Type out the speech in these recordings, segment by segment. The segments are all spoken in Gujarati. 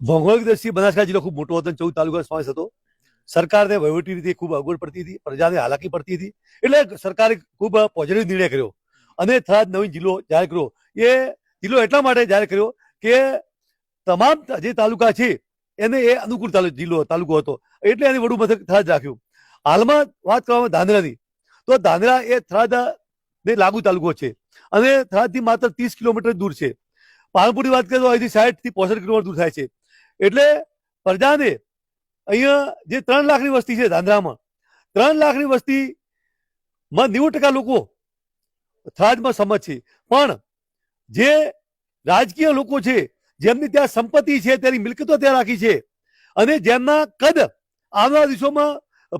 ભૌગોલિક દ્રષ્ટિએ બનાસકાંઠા જિલ્લો ખૂબ મોટો હતો ચૌદ તાલુકા સમાવેશ હતો. સરકારને વહીવટી રીતે ખૂબ અગવડ પડતી હતી, પ્રજાને હાલાકી પડતી હતી. એટલે સરકારે ખૂબ પોઝિટિવ નિર્ણય કર્યો. અને થરાદ નવીન જિલ્લો જાહેર કર્યો. એ જિલ્લો એટલા માટે જાહેર કર્યો કે તમામ જે તાલુકા છે, એને એ અનુકૂળ તાલુ, જિલ્લો, તાલુકો હતો. એટલે એને વડું મથક થરાદ રાખ્યું. હાલમાં વાત કરવામાં ધાંધ્રાની તો ધાંધ્રા એ થરાદ ને લાગુ તાલુકો છે. અને થરાદથી માત્ર ત્રીસ કિલોમીટર દૂર છે. પાલનપુરની વાત કરીએ તો અહીંથી સાઠથી પોસઠ કિલોમીટર દૂર થાય છે. એટલે પ્રજાને અહીંયા જે ત્રણ લાખની વસ્તી છે ધાંધ્રામાં, ત્રણ લાખની વસ્તીમાં નેવું ટકા લોકો થરાદમાં સમજ છે. પણ જે રાજકીય લોકો છે, જેમની ત્યાં સંપત્તિ છે, તેની મિલકતો ત્યાં રાખી છે અને જેમના કદ આવનારા દિવસોમાં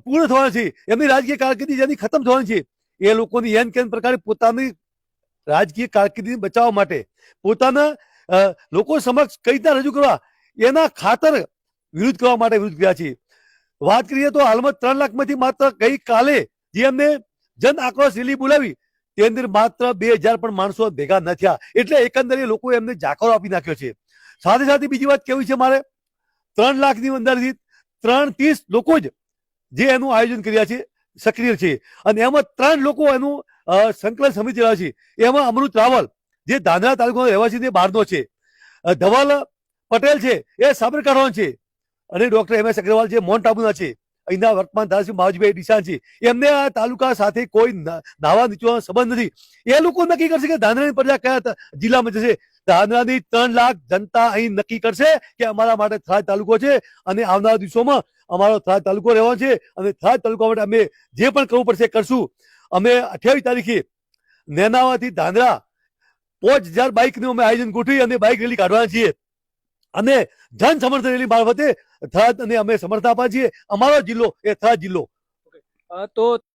પૂર્ણ થવાના છે, એમની રાજકીય કારકિર્દી જેની ખતમ થવાની છે, એ લોકોની એન કેન પ્રકારે પોતાની રાજકીય કારકિર્દી બચાવવા માટે પોતાના લોકો સમક્ષ કઈ રીતના રજૂ કરવા એના ખાતર વિરોધ કરવા માટે વિરોધ કર્યા છે વાત કરીએ તો હાલમાં ત્રણ લાખમાંથી માત્ર ગઈ કાલે જે એમને જન આક્રોશ રેલી બોલાવી, તે અંદર માત્ર બે હજાર પણ માણસો ભેગા ન થયા. એટલે એકંદરે લોકો એમને જાકરો આપી નાખ્યો છે. સાથે સાથે બીજી વાત કેવી છે મારે? ત્રણ લાખની અંદરથી ત્રણ ત્રીસ લોકો જ જે એનું આયોજન કર્યા છે, સક્રિય છે. અને એમાં ત્રણ લોકો એનું સંકલન સમિતિ રહ્યા છે. એમાં અમૃત રાવલ, જે ધાંધ્રા તાલુકાનો રહેવાસી તે બહારનો છે. ધવલ પટેલ છે, એ સાબરકાંઠાનો છે. અને ડોક્ટર એમ એસ અગ્રવાલ છે મોન્ટ આબુના છે. અહીંના વર્તમાન ધારાસભ્ય માવજીભાઈ ડિસાન છે. એમને આ તાલુકા સાથે કોઈ નાવા નીચવાનો સંબંધ નથી. એ લોકો નક્કી કરશે કે ધાંધ્રાની પ્રજા કયા જિલ્લામાં જશે. ધાંધ્રાની ત્રણ લાખ જનતા અહીં નક્કી કરશે કે અમારા માટે થરાદ તાલુકો છે અને આવનારા દિવસોમાં અમારો થરાદ તાલુકો રહેવાનો છે અને થરાદ તાલુકા માટે અમે જે પણ કરવું પડશે કરશું. અમે અઠ્યાવીસ તારીખે નેનાવાથી ધાંધ્રા પાંચ હજાર બાઇકનું અમે આયોજન ગોઠવી અને બાઇક રેલી કાઢવાના છીએ. અને જન સમર્થન રેલી મારફતે થરાદ અને અમે સમર્થન આપવા છીએ. અમારો જિલ્લો એ થરાદ જિલ્લો. તો